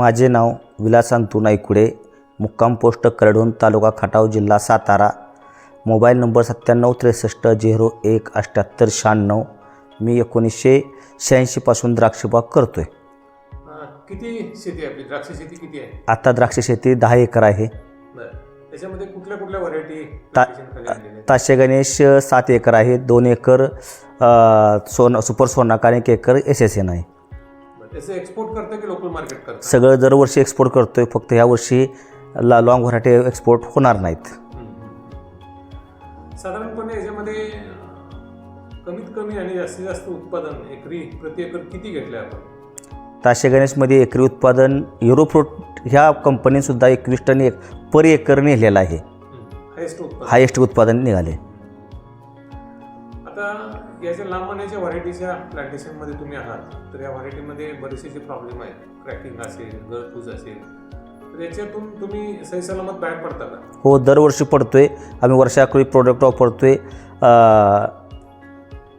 माझे नाव विलास अंतू नाईकुडे मुक्काम पोस्ट करडून तालुका खटाव जिल्हा सातारा. मोबाईल नंबर सत्त्याण्णव त्रेसष्ट झिरो एक अठ्ठ्याहत्तर शहाण्णव. मी एकोणीसशे शहाऐंशीपासून द्राक्षबाग करतो आहे किती शेती आहे आपली? द्राक्ष शेती किती आहे? आता द्राक्ष शेती दहा एकर आहे. बरं. त्याच्यामध्ये कुठल्या कुठल्या व्हरायटी ता ताशे गणेश सात एकर आहे दोन एकर अ, सोन सुपर सोनाका आणि एक एकर एस एस एन आहे. त्याचं एक्सपोर्ट करतं की लोकल मार्केट करतं सगळं दरवर्षी एक्सपोर्ट करतो आहे फक्त ह्या वर्षी ला लॉंग व्हरायटी एक्सपोर्ट होणार नाहीत. साधारणपणे याच्यामध्ये कमीत कमी आणि जास्तीत जास्त उत्पादन एकरी प्रति एकर किती घेतले आपण? ताशे गणेशमध्ये एकरी उत्पादन युरोफ्रूट ह्या कंपनीसुद्धा एकवीस टन एक पर एकर नेलेलं आहे. हायेस्ट उत्पादन निघाले. आता याच्या लांब मानेच्या व्हरायटीच्या प्लांटेशनमध्ये तुम्ही आहात तर या व्हरायटीमध्ये बरेचसे जे प्रॉब्लेम आहेत क्रॅकिंग असेल गळफूज असेल तर याच्यातून तुम्ही सही सलामत बाहेर पडता का हो दरवर्षी पडतोय आम्ही वर्षाकृती प्रोडक्ट वापरतोय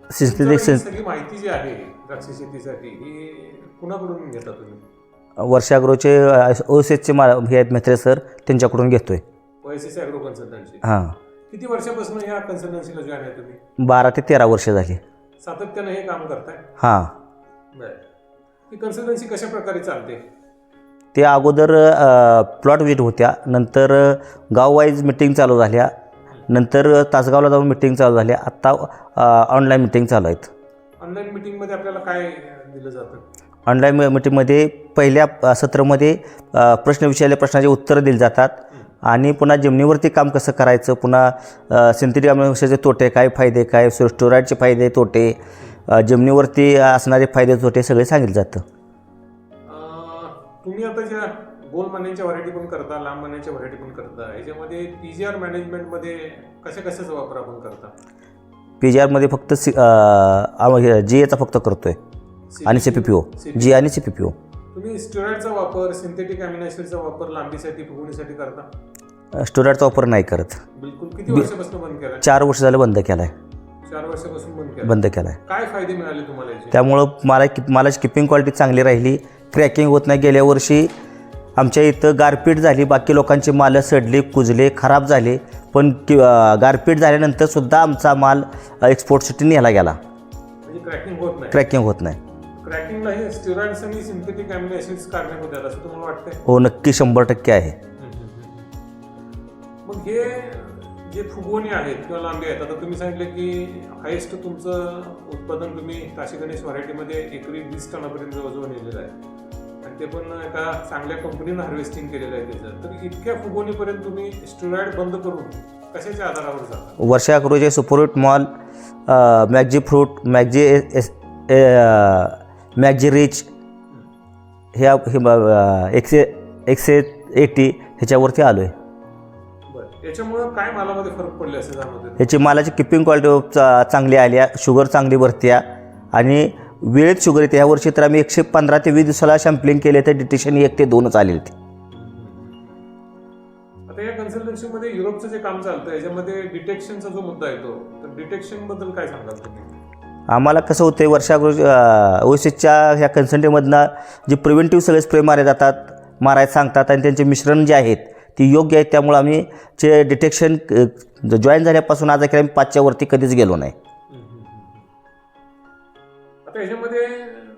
सिंथेटिक ही सगळी माहिती जी आहे द्राक्ष शेतीसाठी ही कुणाकडून घेता तुम्ही वर्षाग्रोचे ओसेसचे मा हे आहेत मेत्रे सर त्यांच्याकडून घेतोय ओएसएस ॲग्रो कन्सल्टन्सी हां किती वर्षापासून या कन्सल्टन्सीला जॉईन आहे तुम्ही? बारा ते तेरा वर्ष झाली. सातत्यानं हे काम करताय? हां. बरं. ही कन्सल्टन्सी कशा प्रकारे चालते? ते अगोदर प्लॉट विजिट होत्या. नंतर गाव वाईज मिटिंग चालू झाल्या. नंतर तासगावला जाऊन मिटिंग चालू झाल्या. आत्ता ऑनलाईन मिटिंग चालू आहेत. ऑनलाईन मिटिंगमध्ये आपल्याला काय दिलं जातं? ऑनलाईन मीटिंगमध्ये पहिल्या अ, सत्रामध्ये अ, प्रश्न विचारले प्रश्नाचे उत्तरं दिली जातात. आणि पुन्हा जमिनीवरती काम कसं करायचं? पुन्हा सिंथेटिक अमिनोऑक्सिडचे तोटे काय फायदे काय स्टोराईडचे फायदे तोटे जमिनीवरती असणारे फायदे तोटे सगळे सांगितलं जातं. तुम्ही आता ज्या गोल मान्यांच्या व्हरायटी पण करता लांब मान्यांच्या व्हरायटी पण करता याच्यामध्ये पी जी आर मॅनेजमेंटमध्ये कशा कशाचा वापर आपण करता? पी जी आरमध्ये फक्त सी जी एचा फक्त करतो आहे आणि C P P O. G आणि सी पी पी ओ. तुम्ही स्टेरॉइडचा वापर सिंथेटिक अॅमिनासिडचा वापर लांबीसाठी फुगवणीसाठी करता? स्टोराईडचा वापर नाही करत. बिलकुल. किती वर्षापासून बंद केलाय? चार वर्ष झालं बंद केला आहे चार वर्षापासून बंद केला बंद केला आहे काय फायदे मिळाले तुम्हाला त्यामुळं मला कि मालाची किपिंग क्वालिटी चांगली राहिली. क्रॅकिंग होत नाही. गेल्या वर्षी आमच्या इथं गारपीट झाली. बाकी लोकांची मालं सडली कुजले खराब झाले. पण कि गारपीट झाल्यानंतर सुद्धा आमचा माल एक्सपोर्टसाठी नेला गेला. म्हणजे क्रॅकिंग होत नाही. क्रॅकिंग होत नाही. क्रॅकिंगला हे स्टेरॉइड्स आणि सिंथेटिक अॅमिनो ऍसिड्स काढण्यामध्ये आहेत असं तुम्हाला वाटतंय? हो नक्की शंभर टक्के आहे. मग हे जे फुगवणी आहेत किंवा लांबी आहेत आता तुम्ही सांगितलं की हायेस्ट तुमचं उत्पादन तुम्ही काशी गणेश व्हरायटीमध्ये एकरी वीस टनापर्यंत जवळजवळ नेलेलं आहे. आणि ते पण एका चांगल्या कंपनीनं हार्वेस्टिंग केलेलं आहे त्याचं. तर इतक्या फुगवणीपर्यंत तुम्ही स्टेरॉइड बंद करून कशाच्या आधारावर जाता? वर्षा अग्रोचे सुपरविट मॉल मॅगजी फ्रूट मॅगजी एस मॅगजी रिच ह्या हे एकशे एकशे एटी ह्याच्यावरती आलो आहे बरं याच्यामुळं काय मालामध्ये फरक पडले ह्याची मालाची किपिंग क्वालिटी चा चांगली आली आहे शुगर चांगली भरत्या आणि वेळेत शुगर येते. ह्या वर्षी तर आम्ही एकशे पंधरा ते वीस दिवसाला शॅम्पलिंग केले तर डिटेक्शन एक ते दोनच आले होते. आता या कन्सल्टन्सीमध्ये युरोपचं जे काम चालतं याच्यामध्ये डिटेक्शनचा जो मुद्दा येतो तर डिटेक्शनबद्दल काय सांगाल तुम्ही? आम्हाला कसं होतं वर्षागृह ओएसएसच्या ह्या कन्सल्टेमधनं जे प्रिव्हेंटिव्ह सगळे स्प्रे मारे जातात मारायला सांगतात आणि त्यांचे मिश्रण जे आहेत ती योग्य आहेत त्यामुळं आम्ही जे डिटेक्शन जॉईन झाल्यापासून आज आम्ही पाचच्या वरती कधीच गेलो नाही. आता याच्यामध्ये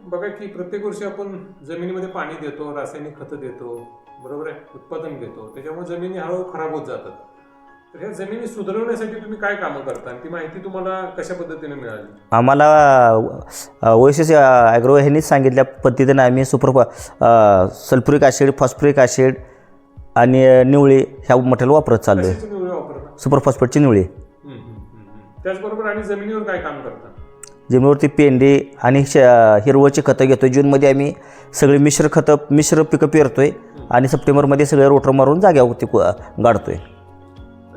बघा की प्रत्येक वर्षी आपण जमिनीमध्ये पाणी देतो रासायनिक खतं देतो बरोबर आहे? उत्पादन घेतो. त्याच्यामुळे जमिनी हळूहळू खराब होत जातात. तर ह्या जमिनी सुधारवण्यासाठी तुम्ही काय कामं करता? आणि ती माहिती तुम्हाला कशा पद्धतीने मिळाली? आम्हाला ओएसएस ॲग्रो ह्यांनीच सांगितल्या पद्धतीनं आम्ही super sulphuric acid phosphoric acid आणि निवळी ह्या मटेरियल वापरत चाललो आहे कशाची निवड वापरता? सुपर फॉस्फेटची निवळी. हम्म, हम्म, हम्म, हम्म. त्याचबरोबर आणि जमिनीवर काय काम करता? जमिनीवरती पेंडी आणि श हिरवळची खतं घेतो जूनमध्ये आम्ही सगळी मिश्र खतं मिश्र पिकं पेरतोय आणि सप्टेंबरमध्ये सगळे रोटर मारून जाग्यावरती गाडतोय.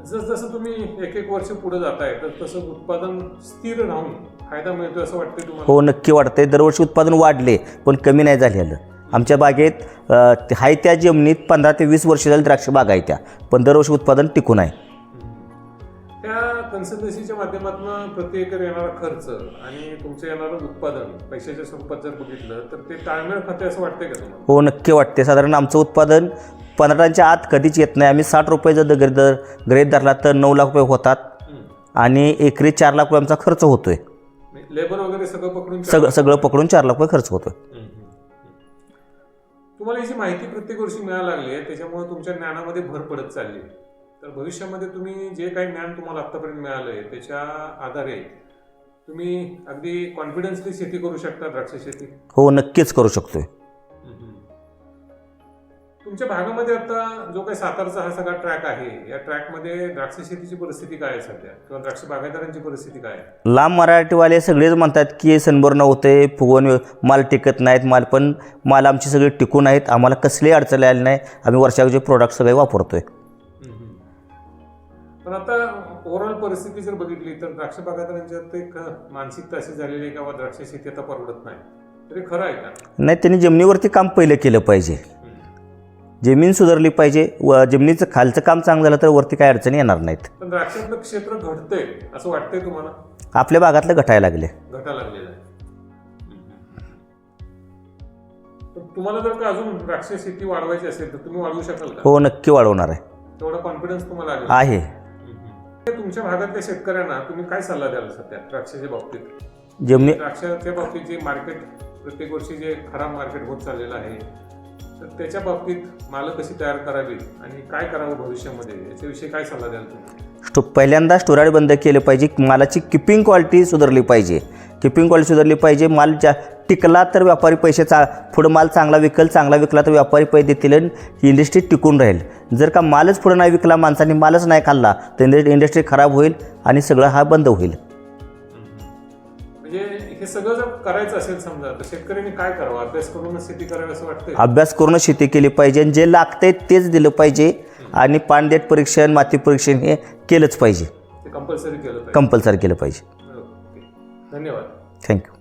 जसजसं तुम्ही एक एक वर्ष पुढे जाताय तर तसं उत्पादन स्थिर राहून फायदा मिळतोय असं वाटतंय तुम्हाला? हो नक्की वाटतंय. दरवर्षी उत्पादन वाढले पण कमी नाही झालेलं आमच्या बागेत हाय त्या जमिनीत पंधरा ते वीस वर्ष झाली द्राक्ष बाग आहे त्या पण दरवर्षी उत्पादन टिकून आहे. त्या कन्सल्टन्सीच्या माध्यमातून प्रति एकर येणारा खर्च आणि तुमचं येणारं उत्पादन पैशाच्या स्वरूपात जर बघितलं तर ते ताळमेळ खाते असं वाटतंय का तुम्हाला? हो नक्की वाटते साधारण आमचं उत्पादन पंधरा टनच्या आत कधीच येत नाही आम्ही साठ रुपये जर दर दर गृहीत धरला तर नऊ लाख रुपये होतात. आणि एकरी चार लाख रुपये आमचा खर्च होतोय लेबर वगैरे सगळं पकडून सगळं सगळं पकडून चार लाख रुपये खर्च होतोय. तुम्हाला जी माहिती प्रत्येक वर्षी मिळायला लागली आहे त्याच्यामुळे तुमच्या ज्ञानामध्ये भर पडत चालली आहे. तर भविष्यामध्ये तुम्ही जे काही ज्ञान तुम्हाला आतापर्यंत मिळालं आहे त्याच्या आधारे तुम्ही अगदी कॉन्फिडन्सली शेती करू शकता द्राक्ष शेती हो नक्कीच करू शकतोय तुमच्या भागामध्ये आता जो काही सातारचा हा सगळा ट्रॅक आहे या ट्रॅकमध्ये द्राक्ष शेतीची परिस्थिती काय आहे सध्या? किंवा द्राक्ष बागायतदारांची परिस्थिती काय आहे? लांब मराठीवाले सगळेच म्हणतात की सनबर्न होते फुगवून माल टिकत नाहीत माल पण माल आमची सगळे टिकून आहेत. आम्हाला कसलीही अडचण आली नाही. आम्ही वर्षाचे प्रोडक्ट सगळे वापरतोय. पण आता ओव्हरऑल परिस्थिती जर बघितली तर द्राक्ष बागायतदारांच्यात एक मानसिकता अशी झालेली आहे की बाबा द्राक्ष शेती आता परवडत नाही. तरी खरं आहे का? नाही त्यांनी जमिनीवरती काम पहिलं केलं पाहिजे. जमीन सुधारली पाहिजे व जमिनीचं खालचं काम चांगलं झालं तर वरती काय अडचणी येणार नाहीत. पण द्राक्षातलं क्षेत्र घडतंय असं वाटतंय तुम्हाला? आपल्या भागातलं घटायला लागले. घटा लागलेलं आहे. तुम्हाला जर का अजून द्राक्ष शेती वाढवायची असेल तर तुम्ही वाढवू शकाल का? हो नक्की वाढवणार आहे. तेवढा कॉन्फिडन्स तुम्हाला आलेला आहे? आहे. हम्म. तुमच्या भागातल्या शेतकऱ्यांना तुम्ही काय सल्ला द्याल सध्या द्राक्षाच्या बाबतीत? जमिनी द्राक्षाच्या बाबतीत जे मार्केट प्रत्येक वर्षी जे खराब मार्केट होत चाललेलं आहे तर त्याच्या बाबतीत मालं कशी तयार करावी आणि काय करावं भविष्यामध्ये? याच्याविषयी काय सल्ला द्याल तुम्ही? स्टो पहिल्यांदा स्टोराज बंद केले पाहिजे. मालाची किपिंग क्वालिटी सुधारली पाहिजे. किपिंग क्वालिटी सुधारली पाहिजे. माल ज्या टिकला तर व्यापारी पैसे चा पुढं माल चांगला विकल चांगला विकला तर व्यापारी पैसे देतील आणि इंडस्ट्री टिकून राहील. जर का मालच पुढं नाही विकला माणसाने मालच नाही खाल्ला तर इंडस्ट्री खराब होईल आणि सगळं हा बंद होईल. हे सगळं जर करायचं असेल समजा तर शेतकऱ्यांनी काय करावं? अभ्यास करूनच शेती करावी असं वाटतंय? अभ्यास करूनच शेती केली पाहिजे आणि जे लागते तेच दिलं पाहिजे आणि पाणदेट परीक्षण माती परीक्षण हे केलंच पाहिजे. ते कंपल्सरी केलं पाहिजे. कंपल्सरी केलं पाहिजे. ओके. धन्यवाद. थँक्यू